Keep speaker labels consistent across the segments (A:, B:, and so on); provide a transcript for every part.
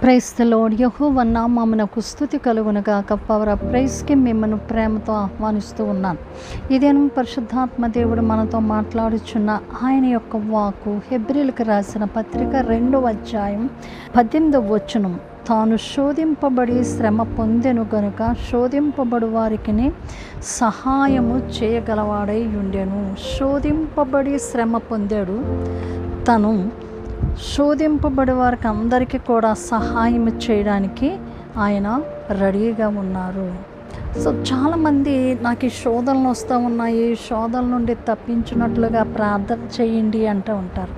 A: క్రైస్తలోడ్ యహోవ నామమునకు స్థుతి కలుగునగాక. పవర్ ఆఫ్ ప్రైస్కి మిమ్మల్ని ప్రేమతో ఆహ్వానిస్తూ ఉన్నాను. ఇదేను పరిశుద్ధాత్మ దేవుడు మనతో మాట్లాడుచున్న ఆయన యొక్క వాకు హెబ్రిల్కి రాసిన పత్రిక రెండవ అధ్యాయం పద్దెనిమిదవ వచనం. తాను శోధింపబడి శ్రమ పొందెను గనుక శోధింపబడు వారికి సహాయము చేయగలవాడై ఉండెను. శోధింపబడి శ్రమ పొందాడు తను శోధింపబడే వారికి అందరికీ కూడా సహాయం చేయడానికి ఆయన రెడీగా ఉన్నారు. సో చాలామంది నాకు ఈ శోధనలు వస్తూ ఉన్నాయి శోధన నుండి తప్పించినట్లుగా ప్రార్థన చేయండి అంటూ ఉంటారు.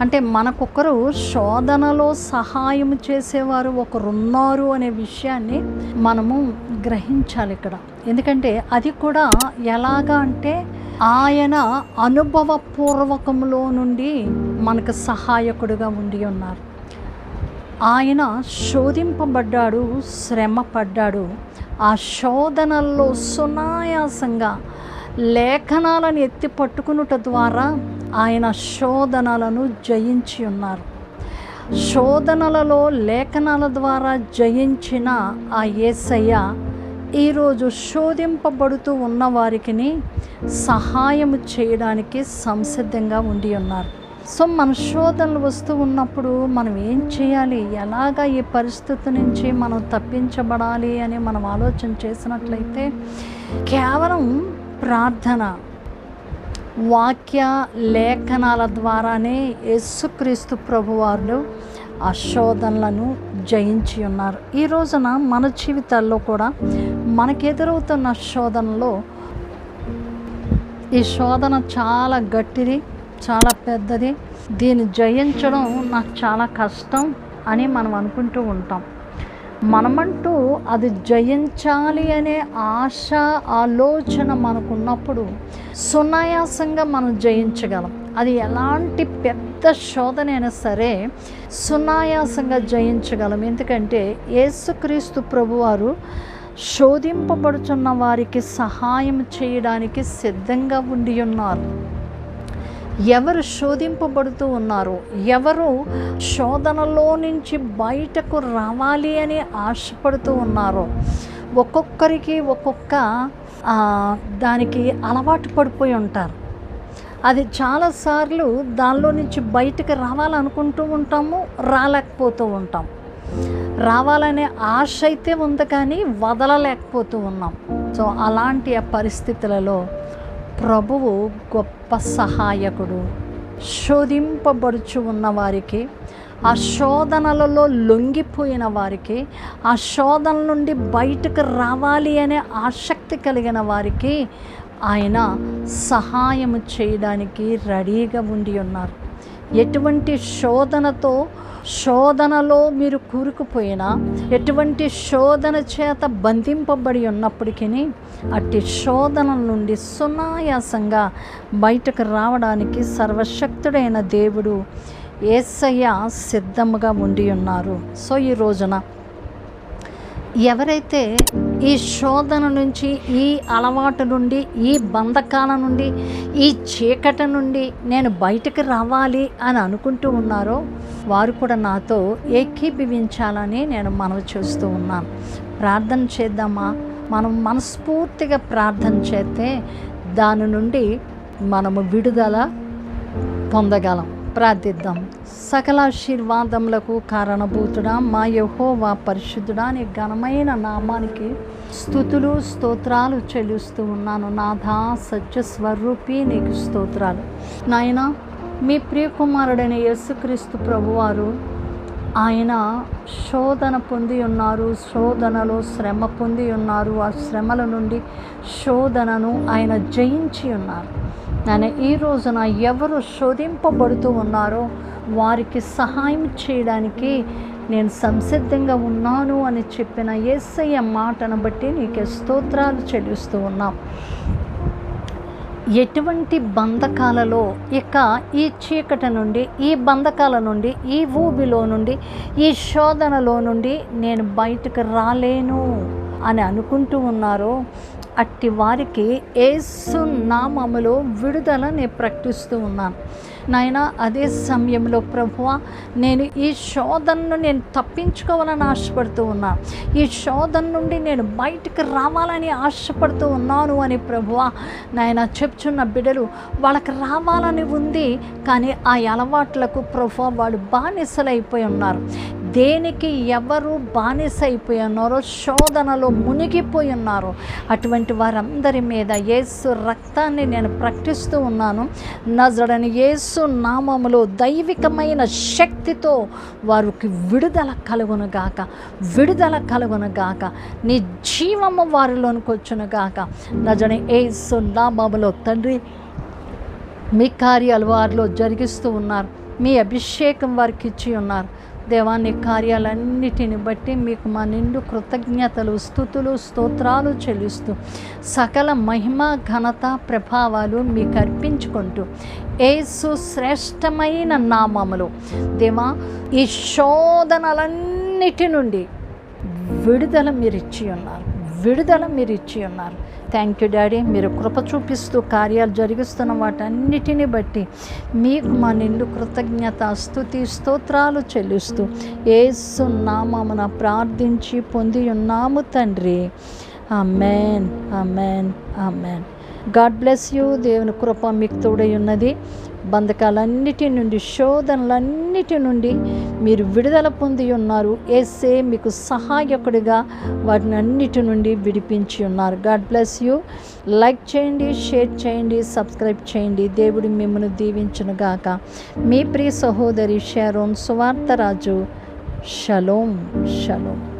A: అంటే మనకొకరు శోధనలో సహాయం చేసేవారు ఒకరు ఉన్నారు అనే విషయాన్ని మనము గ్రహించాలి ఇక్కడ. ఎందుకంటే అది కూడా ఎలాగా అంటే ఆయన అనుభవపూర్వకంలో నుండి మనకు సహాయకుడుగా ఉండి ఉన్నారు. ఆయన శోధింపబడ్డాడు శ్రమపడ్డాడు. ఆ శోధనల్లో సునాయాసంగా లేఖనాలను ఎత్తి పట్టుకునుట ద్వారా ఆయన శోధనలను జయించి ఉన్నారు. శోధనలలో లేఖనాల ద్వారా జయించిన ఆ యేసయ్య ఈరోజు శోధింపబడుతూ ఉన్న వారికి సహాయం చేయడానికి సంసిద్ధంగా ఉండి ఉన్నారు. సో మన శోధనలు వస్తూ ఉన్నప్పుడు మనం ఏం చేయాలి? ఎలాగ ఈ పరిస్థితి నుంచి మనం తప్పించబడాలి అని మనం ఆలోచన చేసినట్లయితే కేవలం ప్రార్థన వాక్య లేఖనాల ద్వారానే యేసుక్రీస్తు ప్రభువారు ఆ శోధనలను జయించి ఉన్నారు. ఈ రోజున మన జీవితాల్లో కూడా మనకెదురవుతున్న శోధనలో ఈ శోధన చాలా గట్టిది చాలా పెద్దది. దీన్ని జయించడం నాకు చాలా కష్టం అని మనం అనుకుంటూ ఉంటాం. మనమంటూ అది జయించాలి అనే ఆశ ఆలోచన మనకున్నప్పుడు సునాయాసంగా మనం జయించగలం. అది ఎలాంటి పెద్ద శోధనైనా సరే సునాయాసంగా జయించగలం. ఎందుకంటే యేసుక్రీస్తు ప్రభువారు శోధింపబడుచున్న వారికి సహాయం చేయడానికి సిద్ధంగా ఉండి ఉన్నారు. ఎవరు శోధింపబడుతూ ఉన్నారో ఎవరు శోధనలో నుంచి బయటకు రావాలి అని ఆశపడుతూ ఉన్నారో ఒక్కొక్కరికి ఒక్కొక్క దానికి అలవాటు పడిపోయి ఉంటారు. అది చాలాసార్లు దానిలో నుంచి బయటకు రావాలనుకుంటూ ఉంటాము రాలేకపోతూ ఉంటాం. రావాలనే ఆశ అయితే ఉంది కానీ వదలలేకపోతూ ఉన్నాం. సో అలాంటి ఆ పరిస్థితులలో ప్రభువు గొప్ప సహాయకుడు. శోధింపబడుచు ఉన్న వారికి ఆ శోధనలలో లొంగిపోయిన వారికి ఆ శోధన నుండి బయటకు రావాలి అనే ఆసక్తి కలిగిన వారికి ఆయన సహాయం చేయడానికి రెడీగా ఉండి ఉన్నారు. ఎటువంటి శోధనతో శోధనలో మీరు కూరుకుపోయినా ఎటువంటి శోధన చేత బంధింపబడి ఉన్నప్పటికీ అట్టి శోధన నుండి సునాయాసంగా బయటకు రావడానికి సర్వశక్తుడైన దేవుడు ఏసయ్య సిద్ధముగా ఉండి ఉన్నారు. సో ఈ రోజున ఎవరైతే ఈ శోధన నుంచి ఈ అలవాటు నుండి ఈ బంధకాల నుండి ఈ చీకటి నుండి నేను బయటకు రావాలి అని అనుకుంటూ ఉన్నారో వారు కూడా నాతో ఏకీభవించాలని నేను మనవి చేస్తూ ఉన్నాను. ప్రార్థన చేద్దామా? మనం మనస్ఫూర్తిగా ప్రార్థన చేస్తే దాని నుండి మనము విడుదల పొందగలం. ప్రార్థిద్దాం. సకలాశీర్వాదములకు కారణభూతుడా మా యహోవా పరిశుద్ధుడా నీ ఘనమైన నామానికి స్థుతులు స్తోత్రాలు చెల్లిస్తూ ఉన్నాను. నాథా సత్య స్వరూపి నీకు స్తోత్రాలు. నాయన మీ ప్రియకుమారుడైన యేసుక్రీస్తు ప్రభువారు ఆయన శోధన పొంది ఉన్నారు. శోధనలో శ్రమ పొంది ఉన్నారు. ఆ శ్రమల నుండి శోధనను ఆయన జయించి ఉన్నారు. నేను ఈ రోజున ఎవరు శోధింపబడుతూ ఉన్నారో వారికి సహాయం చేయడానికి నేను సంసిద్ధంగా ఉన్నాను అని చెప్పిన ఏసయ్య మాటను బట్టి నీకే స్తోత్రాలు చెల్లిస్తూ ఉన్నాం. ఎటువంటి బంధకాలలో ఇక ఈ చీకటి నుండి ఈ బంధకాల నుండి ఈ ఊబిలో నుండి ఈ శోధనలో నుండి నేను బయటకు రాలేను అని అనుకుంటూ ఉన్నారో అట్టి వారికి ఏసు నామములో విడుదల నేను ప్రకటిస్తూ ఉన్నాను. నాయన అదే సమయంలో ప్రభువ నేను ఈ శోధనను నేను తప్పించుకోవాలని ఆశపడుతూ ఉన్నాను ఈ శోధన నుండి నేను బయటకు రావాలని ఆశపడుతూ ఉన్నాను అని ప్రభువ నాయన చెప్తున్న బిడ్డలు వాళ్ళకి రావాలని ఉంది కానీ ఆ అలవాట్లకు ప్రభువ వాళ్ళు బానిసలైపోయి ఉన్నారు. దేనికి ఎవరు బానిస అయిపోయి ఉన్నారో శోధనలో మునిగిపోయి ఉన్నారు. అటువంటి వారందరి మీద యేసు రక్తాన్ని నేను ప్రకటిస్తూ ఉన్నాను. నజడని యేసు నామములో దైవికమైన శక్తితో వారికి విడుదల కలుగునుగాక విడుదల కలుగునుగాక నీ జీవము వారిలోనికి వచ్చునుగాక నజడని యేసు నామములో తండ్రి మీ కార్యాలు వారిలో జరిగిస్తూ ఉన్నారు. మీ అభిషేకం వారికి ఇచ్చి ఉన్నారు. దేవాన్ని కార్యాలన్నిటిని బట్టి మీకు మా నిండు కృతజ్ఞతలు స్థుతులు స్తోత్రాలు చెల్లిస్తూ సకల మహిమ ఘనత ప్రభావాలు మీకు అర్పించుకుంటూ ఏసు శ్రేష్టమైన నామములు. దేవా ఈ శోధనలన్నిటి నుండి విడుదల మీరు ఇచ్చి ఉన్నారు. విడుదల మీరు ఇచ్చి ఉన్నారు. థ్యాంక్ యూ డాడీ మీరు కృప చూపిస్తూ కార్యాలు జరిగిస్తున్న వాటన్నిటిని బట్టి మీకు మా నిండు కృతజ్ఞత స్థుతి స్తోత్రాలు చెల్లిస్తూ ఏసు నామమున ప్రార్థించి పొంది ఉన్నాము తండ్రి. Amen amen amen God bless you. దేవుని కృప మీకు తోడై ఉన్నది బంధకాలన్నిటి నుండి శోధనలన్నిటి నుండి మీరు విడుదల పొంది ఉన్నారు. ఏసే మీకు సహాయకుడిగా వాటిని అన్నిటి నుండి విడిపించి ఉన్నారు. God bless you. లైక్ చేయండి షేర్ చేయండి సబ్స్క్రైబ్ చేయండి. దేవుడు మిమ్మల్ని దీవించునుగాక మీ ప్రియ సహోదరి షారోన్ సువార్తరాజు. Shalom shalom.